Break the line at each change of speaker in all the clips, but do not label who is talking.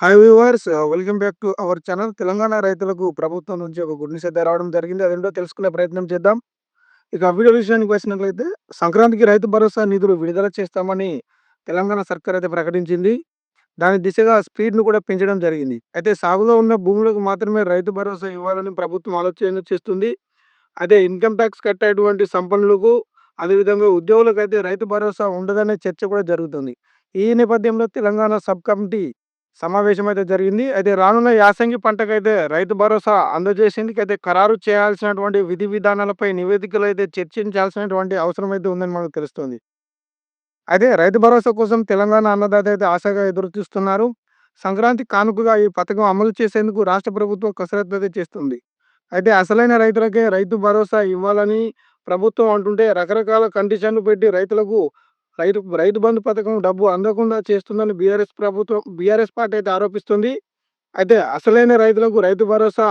Hi viewers welcome back to our channel Telangana రైతులకు ప్రభుత్వం నుంచి ఒక గుడ్ న్యూస్ అయితే రావడం జరిగింది. అదేంటో తెలుసుకునే ప్రయత్నం చేద్దాం. ఇక వీడియో విషయానికి వచ్చినట్లయితే సంక్రాంతికి రైతు భరోసా నిధులు విడుదల చేస్తామని తెలంగాణ సర్కార్ అయితే ప్రకటించింది. దాని దిశగా స్పీడ్ను కూడా పెంచడం జరిగింది. అయితే సాగులో ఉన్న భూములకు మాత్రమే రైతు భరోసా ఇవ్వాలని ప్రభుత్వం ఆలోచన చేస్తుంది. అదే ఇన్కమ్ ట్యాక్స్ కట్టేటువంటి సంపన్నులకు అదేవిధంగా ఉద్యోగులకు అయితే రైతు భరోసా ఉండదనే చర్చ కూడా జరుగుతుంది. ఈ నేపథ్యంలో తెలంగాణ సబ్ కమిటీ సమావేశం అయితే జరిగింది. అయితే రానున్న యాసంగి పంటకైతే రైతు భరోసా అందజేసేందుకు అయితే ఖరారు చేయాల్సినటువంటి విధి విధానాలపై నివేదికలు అయితే చర్చించాల్సినటువంటి అవసరం అయితే ఉందని మనకు తెలుస్తుంది. అయితే రైతు భరోసా కోసం తెలంగాణ అన్నదాత అయితే ఆశగా ఎదురు చూస్తున్నారు. సంక్రాంతి కానుకగా ఈ పథకం అమలు చేసేందుకు రాష్ట్ర ప్రభుత్వం కసరత్తు అయితే చేస్తుంది. అయితే అసలైన రైతులకే రైతు భరోసా ఇవ్వాలని ప్రభుత్వం అంటుంటే రకరకాల కండిషన్లు పెట్టి రైతులకు రైతు రైతు బంధు పథకం డబ్బు అందకుండా చేస్తుందని బీఆర్ఎస్ ప్రభుత్వం బీఆర్ఎస్ పార్టీ అయితే ఆరోపిస్తుంది. అయితే అసలైన రైతులకు రైతు భరోసా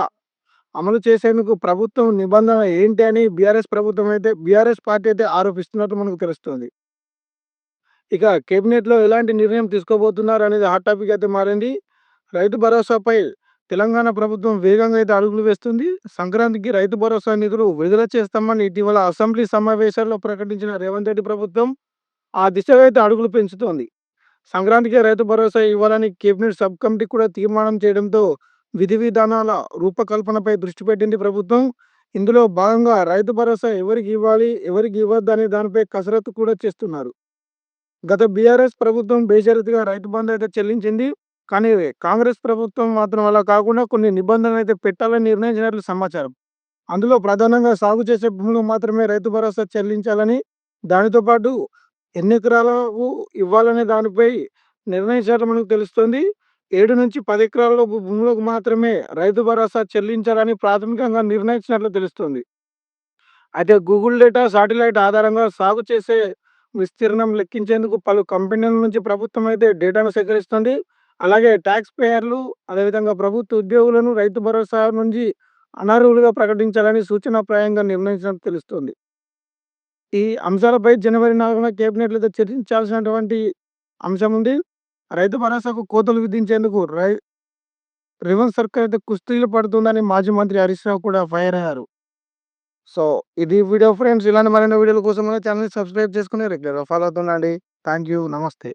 అమలు చేసేందుకు ప్రభుత్వం నిబంధన ఏంటి అని బీఆర్ఎస్ ప్రభుత్వం అయితే బీఆర్ఎస్ పార్టీ అయితే ఆరోపిస్తున్నట్టు మనకు తెలుస్తుంది. ఇక కేబినెట్లో ఎలాంటి నిర్ణయం తీసుకోబోతున్నారు అనేది హాట్ టాపిక్ అయితే మారింది. రైతు భరోసాపై తెలంగాణ ప్రభుత్వం వేగంగా అయితే అడుగులు వేస్తుంది. సంక్రాంతికి రైతు భరోసా నిధులు విడుదల చేస్తామని ఇటీవల అసెంబ్లీ సమావేశాల్లో ప్రకటించిన రేవంత్ రెడ్డి ప్రభుత్వం ఆ దిశగా అయితే అడుగులు పెంచుతోంది. సంక్రాంతికి రైతు భరోసా ఇవ్వాలని కేబినెట్ సబ్ కమిటీ కూడా తీర్మానం చేయడంతో విధి విధానాల రూపకల్పనపై దృష్టి పెట్టింది ప్రభుత్వం. ఇందులో భాగంగా రైతు భరోసా ఎవరికి ఇవ్వాలి ఎవరికి ఇవ్వద్దు అనే దానిపై కసరత్తు కూడా చేస్తున్నారు. గత బీఆర్ఎస్ ప్రభుత్వం బేషరతుగా రైతు బంధు అయితే చెల్లించింది. కానీ కాంగ్రెస్ ప్రభుత్వం మాత్రం అలా కాకుండా కొన్ని నిబంధనలు అయితే పెట్టాలని నిర్ణయించినట్లు సమాచారం. అందులో ప్రధానంగా సాగు చేసే భూములు మాత్రమే రైతు భరోసా చెల్లించాలని దానితో పాటు ఎన్ని ఎకరాలు ఇవ్వాలనే దానిపై నిర్ణయించడం మనకు తెలుస్తుంది. ఏడు నుంచి పది ఎకరాల భూములకు మాత్రమే రైతు భరోసా చెల్లించాలని ప్రాథమికంగా నిర్ణయించినట్లు తెలుస్తుంది. అయితే గూగుల్ డేటా సాటిలైట్ ఆధారంగా సాగు చేసే విస్తీర్ణం లెక్కించేందుకు పలు కంపెనీల నుంచి ప్రభుత్వం అయితే డేటాను సేకరిస్తుంది. అలాగే ట్యాక్స్ పేయర్లు అదేవిధంగా ప్రభుత్వ ఉద్యోగులను రైతు భరోసా నుంచి అనర్హులుగా ప్రకటించాలని సూచనాప్రాయంగా నిర్ణయించినట్టు తెలుస్తుంది. ఈ అంశాలపై జనవరి నాలుగున కేబినెట్లో చర్చించాల్సినటువంటి అంశం ఉంది. రైతు భరోసాకు కోతలు విధించేందుకు రై రివన్ సర్కార్ అయితే కుస్తీలు పడుతుందని మాజీ మంత్రి హరీష్ రావు కూడా ఫైర్ అయ్యారు. సో ఇది వీడియో ఫ్రెండ్స్. ఇలాంటి మరిన్ని వీడియోల కోసం ఛానల్ సబ్స్క్రైబ్ చేసుకుని రెగ్యులర్గా ఫాలో అవుతుండండి. థ్యాంక్ యూ నమస్తే.